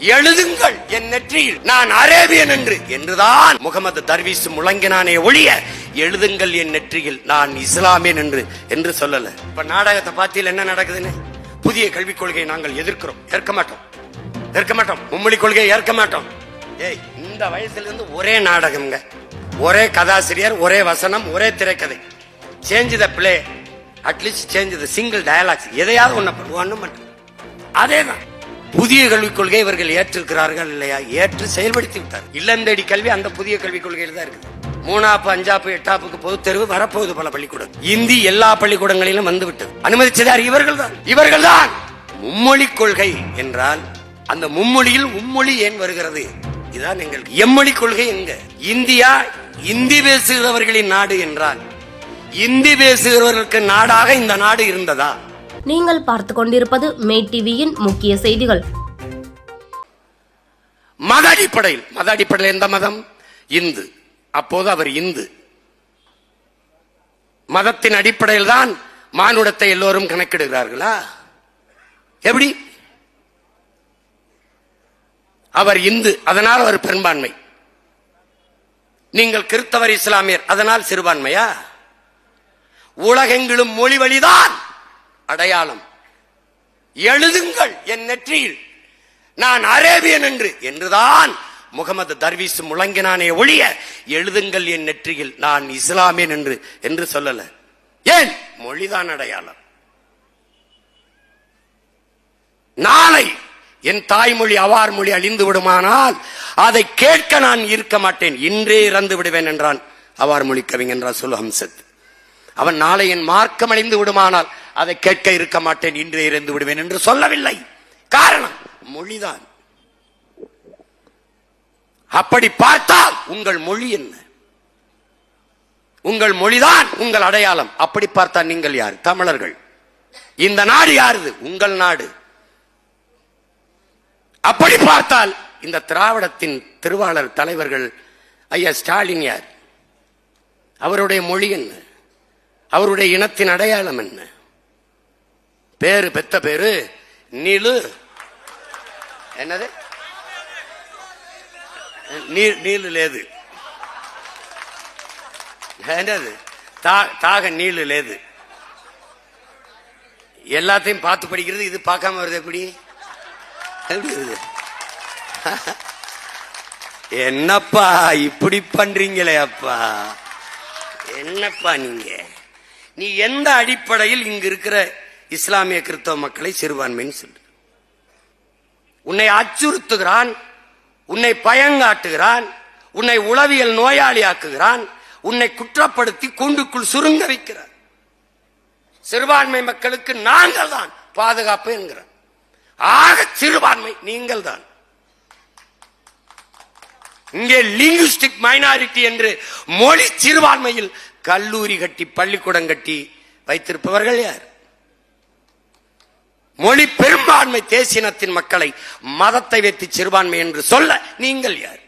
எழுதுங்கள் என் நெற்றியில். நான் அரேபியன் என்று. என்றுதான் முகமது தர்வீஸ் முழங்கினானே ஒழிய எழுதுங்கள் என் நெற்றியில் நான் இஸ்லாமியன் என்று என்று சொல்லல. இப்ப நாடகத்தை பார்த்தியில் என்ன நடக்குதுன்னு? புதிய கல்விக் கொள்கையை நாங்கள் எதிர்க்கிறோம். ஏற்க மாட்டோம். ஏற்க மாட்டோம். மும்மொழி கொள்கையை ஏற்க மாட்டோம். ஏய் இந்த வயசுல இருந்து ஒரே நாடகம்ங்க. ஒரே கதாசிரியர் ஒரே வசனம் ஒரே திரைக்கதை. Change the play at least change the single dialogues எதையாவது ஒன்று ஒண்ணும் மட்டும் அதேதான். புதிய கல்விக் கொள்கை இவர்கள் ஏற்றிருக்கிறார்கள் இல்லையா? ஏற்று செயல்படுத்தி விட்டார் இல்லந்தேடி கல்வி அந்த புதிய கல்விக் கொள்கையில் தான் இருக்குது. மூணாப்பு அஞ்சாப்பு எட்டாப்புக்கு பொது தேர்வு வரப்போகுது பல பள்ளிக்கூடம் இந்தி எல்லா பள்ளிக்கூடங்களிலும் வந்து விட்டது. அனுமதிச்சதார் இவர்கள் தான். இவர்கள் தான். மும்மொழி கொள்கை என்றால் அந்த மும்மொழியில் மும்மொழி ஏன் வருகிறது? இதான் எங்கள் எம்மொழி கொள்கை எங்க? இந்தியா இந்தி பேசுகிறவர்களின் நாடு என்றால் இந்தி பேசுகிறவர்களுக்கு நாடாக இந்த நாடு இருந்ததா? நீங்கள் பார்த்து கொண்டிருப்பது மே டிவியின் முக்கிய செய்திகள். மத அடிப்படையில் மத அடிப்படையில் எந்த மதம்? இந்து. அப்போது அவர் இந்து. மதத்தின் அடிப்படையில் தான் மானுடத்தை எல்லோரும் கணக்கிடுகிறார்களா? எப்படி? அவர் இந்து அதனால் அவர் பெரும்பான்மை. நீங்கள் கிறிஸ்தவர் இஸ்லாமியர் அதனால் சிறுபான்மையா? உலகெங்கிலும் மொழி வழிதான் அடையாளம். எழுதுங்கள் என் நெற்றியில். நான் அரேபியன் என்று. என்றுதான் முகமது தர்வீஸ் முழங்கினானே ஒழிய எழுதுங்கள் என் நெற்றியில் நான் இஸ்லாமியன் என்று என்று சொல்லல. ஏன்? மொழிதான் அடையாளம். நாளை என் தாய்மொழி அவார் மொழி அழிந்து விடுமானால் அதை கேட்க நான் இருக்க மாட்டேன். இன்றே இறந்து விடுவேன் என்றான் அவார் மொழி கவிஞன் ரசூல் ஹம்சத். அவன் நாளை என் மார்க்கம் அழிந்து விடுமானால் அதை கேட்க இருக்க மாட்டேன் இன்றே இருந்து விடுவேன் என்று சொல்லவில்லை. காரணம் மொழிதான். அப்படி பார்த்தால் உங்கள் மொழி என்ன? உங்கள் மொழிதான் உங்கள் அடையாளம். அப்படி பார்த்தால் நீங்கள் யார்? தமிழர்கள். இந்த நாடு யாருது? உங்கள் நாடு. அப்படி பார்த்தால் இந்த திராவிடத்தின் திருவாளர் தலைவர்கள் ஐயா ஸ்டாலின் யார்? அவருடைய மொழி என்ன? அவருடைய இனத்தின் அடையாளம் என்ன? பேரு பெத்த பேரு நீலு. என்னது? நீ- நீலு லேது. என்னது? தா- தாக நீலு லேது. எல்லாத்தையும் பார்த்து படிக்கிறது இது பார்க்காம வருது எப்படி? எப்படி வருது? என்னப்பா இப்படி பண்றீங்களே அப்பா? என்னப்பா நீங்க? நீ எந்த அடிப்படையில் இங்க இருக்கிற இஸ்லாமிய கிறிஸ்தவ மக்களை சிறுபான்மைன்னு சொல்லு உன்னை அச்சுறுத்துகிறான் உன்னை பயங்காட்டுகிறான் உன்னை உளவியல் நோயாளியாக்குகிறான் உன்னை குற்றப்படுத்தி கூண்டுக்குள் சுருங்க வைக்கிறார். சிறுபான்மை மக்களுக்கு நாங்கள் தான் பாதுகாப்பு என்கிறார் ஆக சிறுபான்மை நீங்கள் தான். இங்கே லிங்குஸ்டிக் மைனாரிட்டி என்று மொழி சிறுபான்மையில் கல்லூரி கட்டி பள்ளிக்கூடம் கட்டி வைத்திருப்பவர்கள் யார்? மொழி பெரும்பான்மை தேசியனத்தின் மக்களை மதத்தை வைத்து சிறுபான்மை என்று சொல்ல நீங்கள் யார்?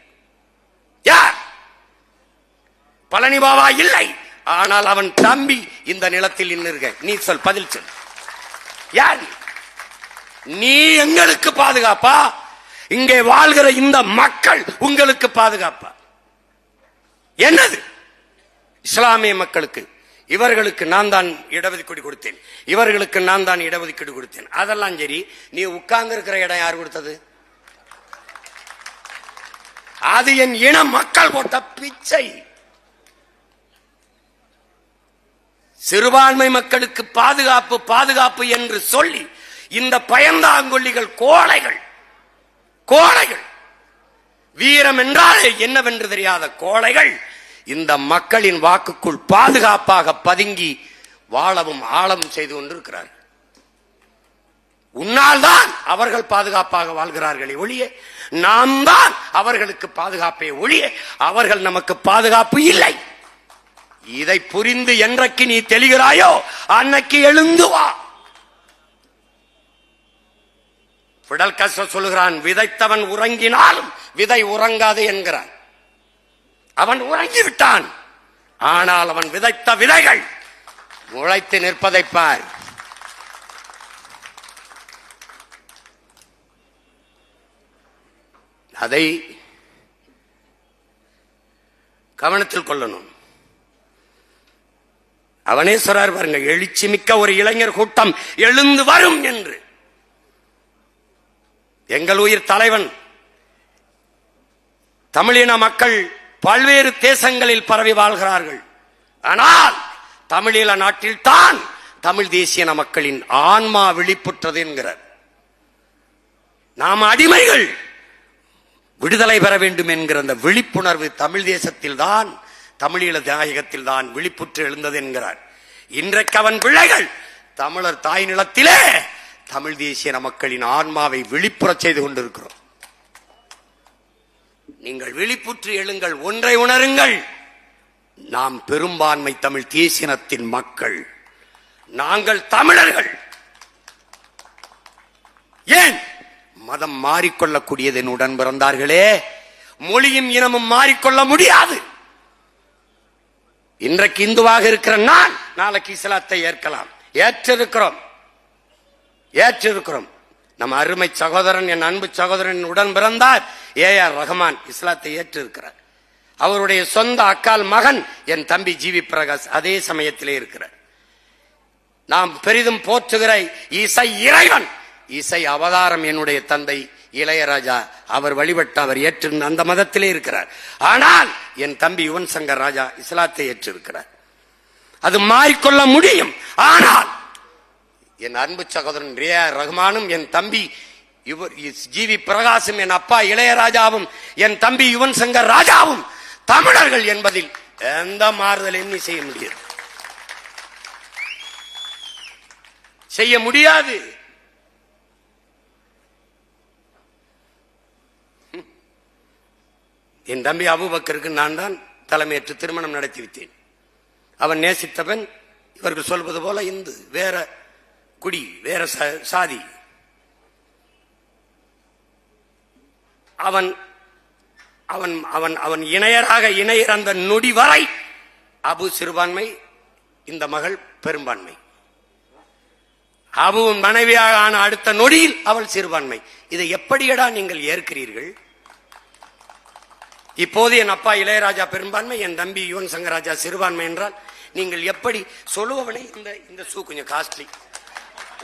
யார்? பழனி பாபா இல்லை. ஆனால் அவன் தம்பி இந்த நிலத்தில் நின்றுக நீ சொல் பதில் சொல். யார் நீ எங்களுக்கு பாதுகாப்பா? இங்கே வாழ்கிற இந்த மக்கள் உங்களுக்கு பாதுகாப்பா? என்னது? இஸ்லாமிய மக்களுக்கு. இவர்களுக்கு நான் தான் இடஒதுக்கீடு கொடுத்தேன். இவர்களுக்கு நான் தான் இடஒதுக்கீடு கொடுத்தேன். அதெல்லாம் சரி நீ உட்கார்ந்து இருக்கிற இடம் யார் கொடுத்தது? அது என் இன மக்கள் போட்ட பிச்சை. சிறுபான்மை மக்களுக்கு பாதுகாப்பு பாதுகாப்பு என்று சொல்லி இந்த பயந்தாங்கொல்லிகள் கோழைகள் கோழைகள். வீரம் என்றாலே என்னவென்று தெரியாத கோழைகள். இந்த மக்களின் வாக்குக்குள் பாதுகாப்பாக பதுங்கி வாழவும் ஆழவும் செய்து கொண்டிருக்கிறார் உன்னால் தான் அவர்கள் பாதுகாப்பாக வாழ்கிறார்களே ஒழிய நாம் தான் அவர்களுக்கு பாதுகாப்பே ஒழிய அவர்கள் நமக்கு பாதுகாப்பு இல்லை. இதை புரிந்து என்றைக்கு நீ தெளிகிறாயோ அன்னைக்கு எழுந்து வா. பிடல் கச சொல்லுகிறான் விதைத்தவன் உறங்கினாலும் விதை உறங்காது என்கிறான். அவன் உறங்கி விட்டான் ஆனால் அவன் விதைத்த விதைகள். முளைத்து நிற்பதை பார். அதை கவனத்தில் கொள்ளணும். அவனே சொல்றார் பாருங்க எழுச்சி மிக்க ஒரு இளைஞர் கூட்டம் எழுந்து வரும் என்று. எங்கள் உயிர் தலைவன் தமிழின மக்கள் பல்வேறு தேசங்களில் பரவி வாழ்கிறார்கள். ஆனால் தமிழீழ நாட்டில் தான் தமிழ் தேசியன மக்களின் ஆன்மா விழிப்புற்றது என்கிறார். நாம் அடிமைகள் விடுதலை பெற வேண்டும் என்கிற அந்த விழிப்புணர்வு தமிழ் தேசத்தில் தான் தமிழீழ தாயகத்தில் தான் விழிப்புற்று எழுந்தது என்கிறார். இன்றைக்கு அவன் பிள்ளைகள் தமிழர் தாய் நிலத்திலே தமிழ் தேசிய மக்களின் ஆன்மாவை விழிப்புறச் செய்து கொண்டிருக்கிறோம். நீங்கள் விழிப்புற்று எழுங்கள் ஒன்றை உணருங்கள். நாம் பெரும்பான்மை தமிழ் தேசினத்தின் மக்கள். நாங்கள் தமிழர்கள். ஏன்? மதம் மாறிக்கொள்ளக்கூடியது என் உடன் பிறந்தார்களே. மொழியும் இனமும் மாறிக்கொள்ள முடியாது. இன்றைக்கு இந்துவாக இருக்கிற நான் நாளைக்கு இஸ்லாத்தை ஏற்கலாம். ஏற்றிருக்கிறோம். ஏற்றிருக்கிறோம். நம் அருமை சகோதரன் என் அன்பு சகோதரன் உடன் பிறந்தார். ஏ ஆர் ரஹ்மான் இஸ்லாத்தை ஏற்றிருக்கிறார். அவருடைய சொந்த அக்கால் மகன் என் தம்பி ஜிவி பிரகாஷ் அதே சமயத்திலே இருக்கிறார். நாம் பெரிதும் போற்றுகிற இசை இறைவன் இசை அவதாரம் என்னுடைய தந்தை இளையராஜா அவர் வழிபட்டு அவர் ஏற்றிருந்த அந்த மதத்திலே இருக்கிறார். ஆனால் என் தம்பி யுவன் சங்கர் ராஜா இஸ்லாத்தை ஏற்றிருக்கிறார். அது மாறிக்கொள்ள முடியும். ஆனால் என் அன்பு சகோதரன் ரியா ரஹ்மானும் என் தம்பி இவர் ஜிவி பிரகாசும் என் அப்பா இளையராஜாவும் என் தம்பி யுவன் சங்கர் ராஜாவும் தமிழர்கள் என்பதில் எந்த மாறுதலையும் நீ செய்ய முடியாது. செய்ய முடியாது. என் தம்பி அபுபக்கருக்கு நான் தான் தலைமையேற்று திருமணம் நடத்தி வைத்தேன் அவன் நேசித்தவன் இவர்கள் சொல்வது போல இந்து வேற குடி வேற சாதி அவன் அவன் அவன் அவன் இணையராக இணையர் அந்த நொடி வரை அபு சிறுபான்மை இந்த மகள் பெரும்பான்மை. அபுவின் மனைவியாக ஆன அடுத்த நொடியில் அவள் சிறுபான்மை. இதை எப்படியடா நீங்கள் ஏற்கிறீர்கள்? இப்போது என் அப்பா இளையராஜா பெரும்பான்மை என் தம்பி யுவன் சங்கராஜா சிறுபான்மை என்றால் நீங்கள் எப்படி சொல்லுவவனே இந்த இந்த ஷூ கொஞ்சம் காஸ்ட்லி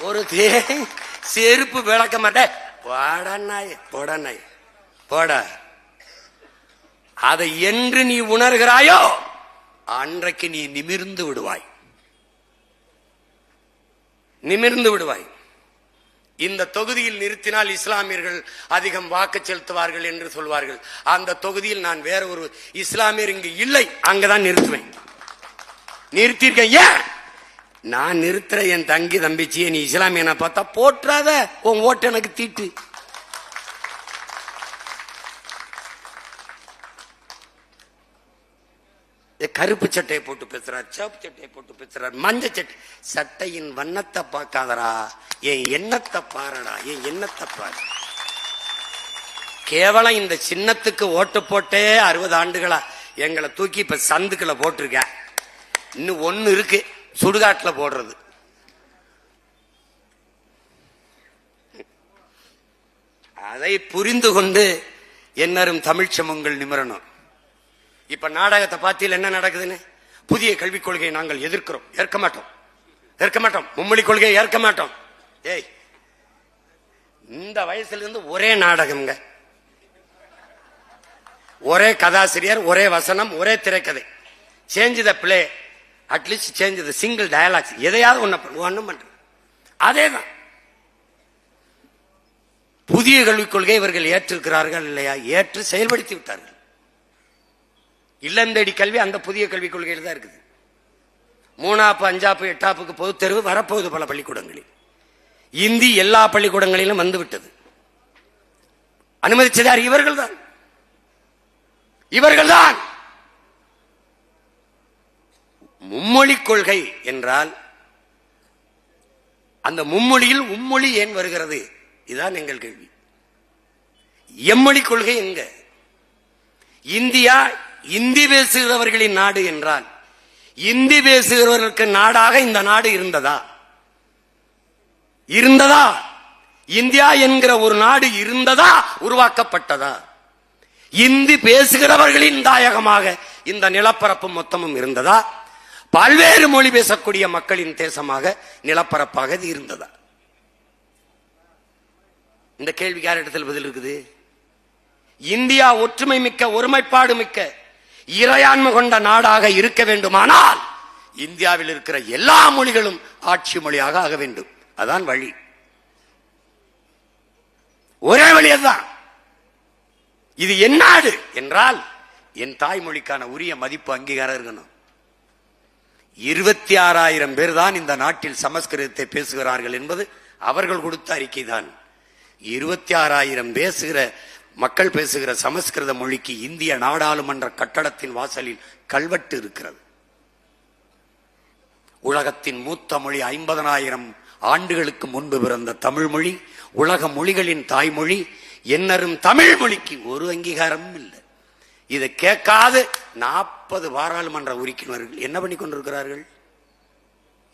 ஒரு தே செருப்பு விளக்க மாட்டேன் போடா நாய் போடா நாய் போட. அதை என்று நீ உணர்கிறாயோ அன்றைக்கு நீ நிமிர்ந்து விடுவாய். நிமிர்ந்து விடுவாய். இந்த தொகுதியில் நிறுத்தினால் இஸ்லாமியர்கள் அதிகம் வாக்கு செலுத்துவார்கள் என்று சொல்வார்கள். அந்த தொகுதியில் நான் வேற ஒரு இஸ்லாமியர் இங்கு இல்லை அங்கதான் நிறுத்துவேன். நிறுத்திருக்கேன் ஏன்? நான் நிறுத்துற என் தங்கி தம்பிச்சியை நீ இஸ்லாமியனை பார்த்தா போற்றாத உன் ஓட்டு எனக்கு தீட்டு. கருப்பு சட்டையை போட்டு பேசுறார் சிவப்பு சட்டையை போட்டு பேசுறார் மஞ்சள் சட்டை சட்டையின் வண்ணத்தை பார்க்காதடா என் எண்ணத்தை பாருடா என் எண்ணத்தை பாரு. கேவலம் இந்த சின்னத்துக்கு ஓட்டு போட்டே அறுபது ஆண்டுகளா எங்களை தூக்கி இப்ப சந்துக்களை போட்டிருக்க இன்னும் ஒன்னு இருக்கு சுடுகாட்டுல போடுறது. அதை புரிந்து கொண்டு என்னரும் தமிழ்ச்சமங்கள் நிமிரணும். இப்ப நாடகத்தை பார்த்தியில் என்ன நடக்குதுன்னு? புதிய கல்விக் கொள்கையை நாங்கள் எதிர்க்கிறோம். ஏற்க மாட்டோம். ஏற்க மாட்டோம். மும்மொழி கொள்கையை ஏற்க மாட்டோம். ஏய் இந்த வயசுல இருந்து ஒரே நாடகம்ங்க. ஒரே கதாசிரியர் ஒரே வசனம் ஒரே திரைக்கதை. Change the play at least change the single dialogues எதையாவது ஒன்று ஒன்றும் பண்ற அதே தான் புதிய கல்விக் கொள்கை இவர்கள் ஏற்றிருக்கிறார்கள் இல்லையா? ஏற்று செயல்படுத்தி விட்டார்கள். இல்லந்தேடி கல்வி அந்த புதிய கல்விக் கொள்கையில் தான் இருக்குது. மூணாப்பு அஞ்சாப்பு எட்டாப்புக்கு பொது தேர்வு வரப்போகுது பல பள்ளிக்கூடங்களில். இந்தி எல்லா பள்ளிக்கூடங்களிலும் வந்துவிட்டது அனுமதிச்சதார் இவர்கள் தான். இவர்கள் தான். மும்மொழி கொள்கை என்றால் அந்த மும்மொழியில் உம்மொழி ஏன் வருகிறது? இதுதான் எங்கள் கேள்வி. எம்மொழி கொள்கை எங்க? இந்தியா இந்தி பேசுகிறவர்களின் நாடு என்றால் இந்தி பேசுகிறவர்களுக்கு நாடாக இந்த நாடு இருந்ததா? இருந்ததா? இந்தியா என்கிற ஒரு நாடு இருந்ததா? உருவாக்கப்பட்டதா? இந்தி பேசுகிறவர்களின் தாயகமாக இந்த நிலப்பரப்பு மொத்தமும் இருந்ததா? பல்வேறு மொழி பேசக்கூடிய மக்களின் தேசமாக நிலப்பரப்பாக இது இருந்ததா? இந்த கேள்விக்கு யார் இடத்தில் பதில் இருக்குது? இந்தியா ஒற்றுமை மிக்க ஒருமைப்பாடு மிக்க இறையாண்மை கொண்ட நாடாக இருக்க வேண்டுமானால் இந்தியாவில் இருக்கிற எல்லா மொழிகளும் ஆட்சி மொழியாக ஆக வேண்டும். அதான் வழி. ஒரே வழி அதுதான். இது என் நாடு என்றால் என் தாய்மொழிக்கான உரிய மதிப்பு அங்கீகாரம் இருக்கணும். இருபத்தி ஆறாயிரம் பேர் தான் இந்த நாட்டில் சமஸ்கிருதத்தை பேசுகிறார்கள் என்பது அவர்கள் கொடுத்த அறிக்கை தான் இருபத்தி ஆறாயிரம் பேசுகிற மக்கள் பேசுகிற சமஸ்கிருத மொழிக்கு இந்திய நாடாளுமன்ற கட்டடத்தின் வாசலில் கல்வெட்டு இருக்கிறது. உலகத்தின் மூத்த மொழி ஐம்பதனாயிரம் ஆண்டுகளுக்கு முன்பு பிறந்த தமிழ் மொழி உலக மொழிகளின் தாய்மொழி என்னரும் தமிழ் மொழிக்கு ஒரு அங்கீகாரமும் இல்லை. இதை கேட்காது நாற்பது பாராளுமன்ற உறுப்பினர்கள் என்ன பண்ணி கொண்டிருக்கிறார்கள்?